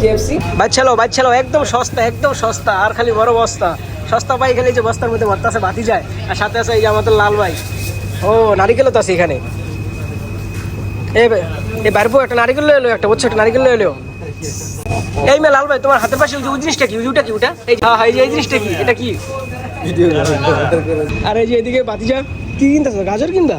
KFC বাচ্চালো বাচ্চালো একদম সস্তা একদম সস্তা আর খালি বড় বস্তা। সস্তা পাই খালি এই যে বস্তার মধ্যে ভর্তা আছে বাতি যায়। আর সাথে আছে এই যে আমাদের লাল ভাই। ও নারিকেলও তো আছে এখানে। এই বে- বারবো একটা নারিকেল লয়ে এলো একটা বুঝছ একটা নারিকেল লয়ে এলো। এই মে লাল ভাই তোমার হাতের পাশে ওই যে জিনিসটা কি? ওই যে ওটা কি ওটা? এই হ্যাঁ হ্যাঁ, এই যে এই জিনিসটা কি? এটা কি? আর এই যে এদিকে বাতিজা কি কিনতেছ? গাজর কিনতা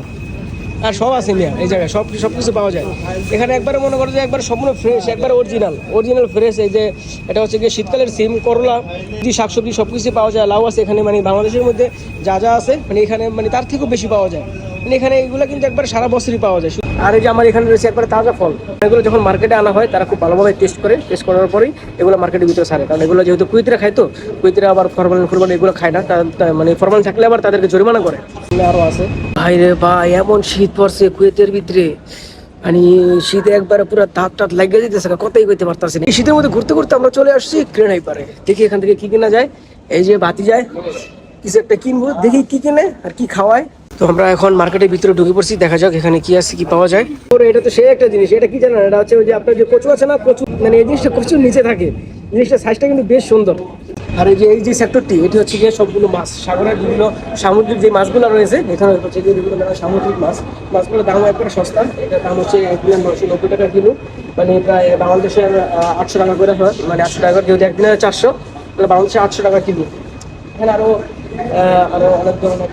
আর সব আছে নিয়ে এই জায়গায় সব সব কিছু পাওয়া যায়। এখানে একবারে মনে করো যে একবার সম্পূর্ণ ফ্রেশ একবার অরিজিনাল অরিজিনাল ফ্রেশ এই যে এটা হচ্ছে গিয়ে শীতকালের সিম, করলা যে শাকসবজি সব কিছু পাওয়া যায়, লাউ আছে এখানে মানে বাংলাদেশের মধ্যে যা যা আছে মানে এখানে মানে তার থেকেও বেশি পাওয়া যায়। মানে এখানে এগুলো কিন্তু একবার সারা বছরই পাওয়া যায়। আর এই যে আমার এখানে রয়েছে একবারে তাজা ফল। এগুলো যখন মার্কেটে আনা হয় তারা খুব ভালোভাবে টেস্ট করে। টেস্ট করার পরেই এগুলো মার্কেটের ভিতরে সারে। কারণ এগুলো যেহেতু কুইতরা খায় তো কুইতরা আবার ফরমালিন ফরমালিন এগুলো খায় না। মানে ফরমালিন থাকলে আবার তাদেরকে জরিমানা করে। আরও আছে। ভাই রে ভাই এমন শীত পড়ছে কুয়েতের ভিতরে। মানে শীতে একবারে পুরো দাঁত টাত লাগিয়ে দিতেছে কতই করতে পারতেছে না। এই শীতের মধ্যে ঘুরতে ঘুরতে আমরা চলে আসছি ক্রেনাই পারে দেখি এখান থেকে কি কেনা যায়। এই যে বাতি যায় কিছু একটা কিনবো দেখি কি কিনে আর কি খাওয়ায়। তো আমরা এখন মার্কেটের ভিতরে ঢুকে পড়ছি, দেখা যাক এখানে কি আছে, কি পাওয়া যায়। ওরে, এটা তো সেই একটা জিনিস, এটা কি জানেন? এটা হচ্ছে ওই যে আপনার যে কচু আছে না, কচু মানে এই জিনিসটা কচুর নিচে থাকে। জিনিসটা সাইজটা কিন্তু বেশ সুন্দর। আর এই যে এই যে সেক্টরটি এটি হচ্ছে গিয়ে সবগুলো মাছ, সাগরের বিভিন্ন সামুদ্রিক যে মাছগুলো রয়েছে, এখানে হচ্ছে গিয়ে বিভিন্ন ধরনের সামুদ্রিক মাছ। মাছগুলোর দাম একবারে সস্তা, এটার দাম হচ্ছে এক মিলিয়ন নশো নব্বই টাকা কিলো। মানে প্রায় বাংলাদেশের আটশো টাকা করে হয় মানে আটশো টাকা যেহেতু একদিনে চারশো, তাহলে বাংলাদেশে আটশো টাকা কিলো। এখানে আরও আহ, আরও অনেক ধরনের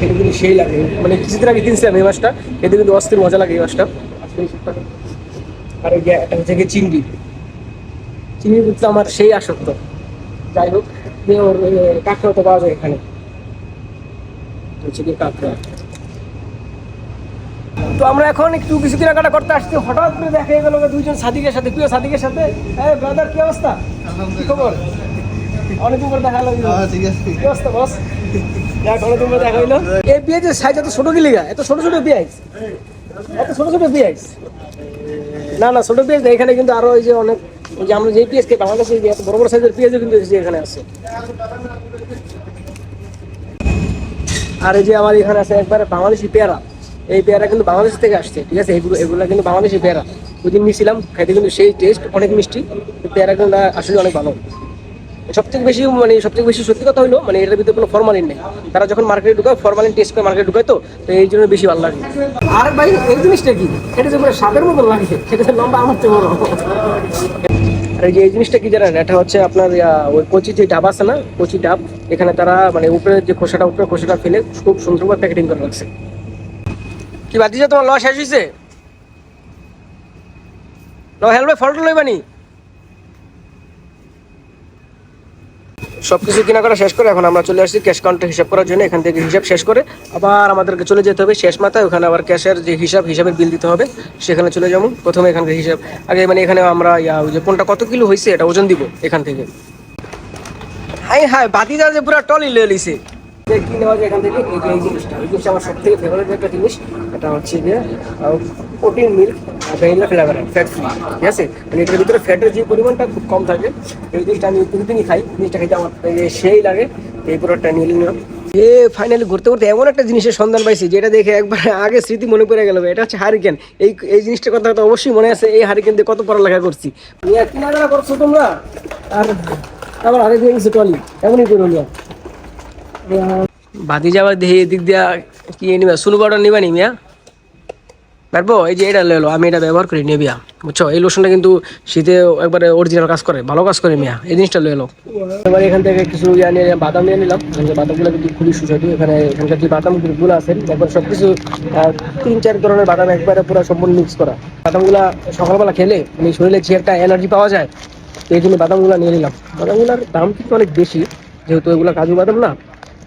কিন্তু সেই লাগে। মানে কিছুদিন আগে এই মাছটা খেতে কিন্তু অস্থির মজা লাগে এই মাছটা আর এটা হচ্ছে চিংড়ি। চিংড়ি আমার সেই আসক্ত। যাই হোক ওর তো পাওয়া যায় এখানে। হচ্ছে কাঁকড়া। তো আমরা এখন একটু কিছু কেনাকাটা করতে আসছি। হঠাৎ করে দেখা গেল দুইজন সাদিকের সাথে। প্রিয় সাদিকের সাথে। হ্যাঁ ব্রাদার কি অবস্থা? খবর? অনেকদিন পরে দেখা হলো ঠিক আছে। কি অবস্থা বস যাক অনেকদিন পরে দেখা হইল। এই পেঁয়াজের সাইজ এত ছোট কি লিগা? এত ছোট ছোট পেঁয়াজ এত ছোট ছোট পেঁয়াজ না না ছোট পেঁয়াজ না এখানে কিন্তু আরও ওই যে অনেক ওই যে আমরা যে পেঁয়াজ খাই বাংলাদেশে এত বড় বড় সাইজের পেঁয়াজও কিন্তু এখানে আছে। আর এই যে আমার এখানে আছে একবারে বাংলাদেশি পেয়ারা। এই পেয়ারা কিন্তু বাংলাদেশ থেকে আসছে ঠিক আছে? এগুলো এগুলো কিন্তু বাংলাদেশি পেয়ারা। ওইদিন নিয়েছিলাম খাইতে কিন্তু সেই টেস্ট অনেক মিষ্টি। পেয়ারা কিন্তু আসলে অনেক ভালো। সবথেকে বেশি মানে সবথেকে বেশি সত্যি কথা হলো মানে এটার ভিতরে কোনো ফরমালিন নেই। তারা যখন মার্কেটে ঢুকায় ফরমালিন টেস্ট করে মার্কেটে ঢুকায় তো তো এই জন্য বেশি ভালো লাগে। আর ভাই এই জিনিসটা কি? এটা যে পুরো সাপের মতো লাগে সেটা তো লম্বা আমার চেয়ে বড়। আর এই যে এই জিনিসটা কি জানেন এটা হচ্ছে আপনার ওই কচি যে ডাব আছে না কচি ডাব এখানে তারা মানে উপরে যে খোসাটা উপরে খোসাটা ফেলে খুব সুন্দরভাবে প্যাকেটিং করে রাখছে। কি বাদ দিছে তোমার লস শেষ হয়েছে ল ফলটা লইবানি সবকিছু কেনাকাটা শেষ করে এখন আমরা চলে আসছি ক্যাশ কাউন্টার হিসাব করার জন্য। এখান থেকে হিসাব শেষ করে আবার আমাদেরকে চলে যেতে হবে শেষ মাথায়। ওখানে আবার ক্যাশের যে হিসাব, হিসাবের বিল দিতে হবে, সেখানে চলে যাব। প্রথমে এখানকার হিসাব। আগে মানে এখানে আমরা ইয়া, ওই যে কোনটা কত কিলো হয়েছে এটা ওজন দিব এখান থেকে। হাই হাই বাতিদার যে পুরো টলি লিছে যে কি নেওয়া যায় এখান থেকে এই এই জিনিসটা এই জিনিসটা আমার সব থেকে ফেভারিট একটা জিনিস, এটা হচ্ছে যে protein milk vanilla flavour fat free ঠিক আছে? মানে এটার ভিতরে ফ্যাটের যে পরিমাণটা খুব কম থাকে, এই জিনিসটা আমি প্রতিদিনই খাই, জিনিসটা খেতে আমার সেই লাগে এই প্রোডাক্টটা নিয়ে নিলাম। এ ফাইনালি ঘুরতে ঘুরতে এমন একটা জিনিসের সন্ধান পাইছি, যেটা দেখে একবার আগে স্মৃতি মনে পড়ে গেল, এটা হচ্ছে হারিকেন এই এই জিনিসটার কথা তো অবশ্যই মনে আছে, এই হারিকেন দিয়ে কত পড়ালেখা করছি। কেনাকাটা করছ তোমরা? আর, আবার দিয়ে গেছে টলি, এমনই করো বাদি যাবার দেখি এদিক দিয়া কি নিবা সুনু পাউডার নিবা নি মিয়া? পারব এই যে এটা লেলো আমি এটা ব্যবহার করি নেবিয়া বুঝছ? এই লোশনটা কিন্তু শীতে একবারে অরিজিনাল কাজ করে, ভালো কাজ করে মিয়া, এই জিনিসটা লেলো এবার এখান থেকে কিছু ইয়া নিয়ে বাদাম নিয়ে নিলাম যে বাদামগুলো কিন্তু খুবই সুস্বাদু, এখানে এখানকার যে বাদামগুলো আছে একবার সব কিছু তিন, চার ধরনের বাদাম একবারে পুরো সম্পূর্ণ মিক্স করা। বাদামগুলা সকালবেলা খেলে মানে শরীরে যে একটা এনার্জি পাওয়া যায়, তো এই জন্য বাদামগুলো নিয়ে নিলাম। বাদামগুলোর দাম কিন্তু অনেক বেশি, যেহেতু এগুলো কাজু বাদাম না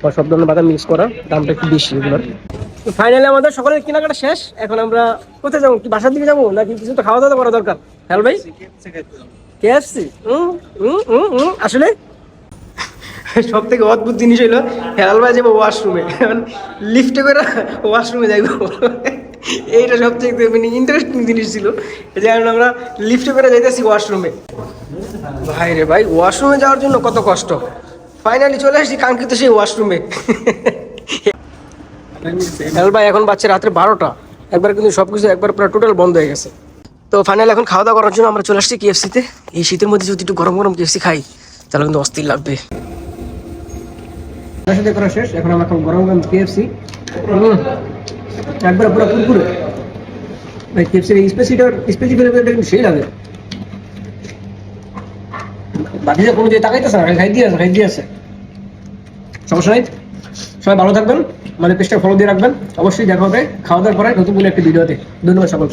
বা সব ধরনের বাদাম মিক্স করা দামটা একটু বেশি এগুলোর। ফাইনালি আমাদের সকলের কেনাকাটা শেষ। এখন আমরা কোথায় যাব? কি বাসার দিকে যাব? নাকি কিছু তো খাওয়া দাওয়া করা দরকার? হ্যালো ভাই। কেএফসি আসলে? সব থেকে অদ্ভুত জিনিস হইল হেলাল ভাই যাব ওয়াশরুমে লিফটে করে ওয়াশরুমে যাইব। এইটা সবচেয়ে মানে ইন্টারেস্টিং জিনিস ছিল। যে আমরা লিফটে করে যাইতেছি ওয়াশরুমে ভাই রে ভাই ওয়াশরুমে যাওয়ার জন্য কত কষ্ট? ফাইনালি চলে আসছি কাঙ্ক্ষিত সেই ওয়াশরুমে ভাই, এখন বাচ্চা রাত্রে বারোটা। একবার কিন্তু সব কিছু একবার পুরো টোটাল বন্ধ হয়ে গেছে। তো ফাইনাল এখন খাওয়া দাওয়া করার জন্য আমরা চলে আসছি কেএফসিতে এই শীতের মধ্যে যদি একটু গরম গরম কেএফসি খাই, তাহলে কিন্তু অস্থির লাগবে। শেষ, এখন গরম গরম কেএফসি একবার পুরো স্পেসিটার বাকি যে কোনো যে তাকাইতেছে না খাই দিয়ে আছে খাই দিয়ে আছে। সমস্যা নেই। সবাই ভালো থাকবেন আমাদের পেজটা ফলো দিয়ে রাখবেন। অবশ্যই দেখা হবে খাওয়া দাওয়ার পরে নতুন বলে একটি ভিডিওতে। ধন্যবাদ সকলকে।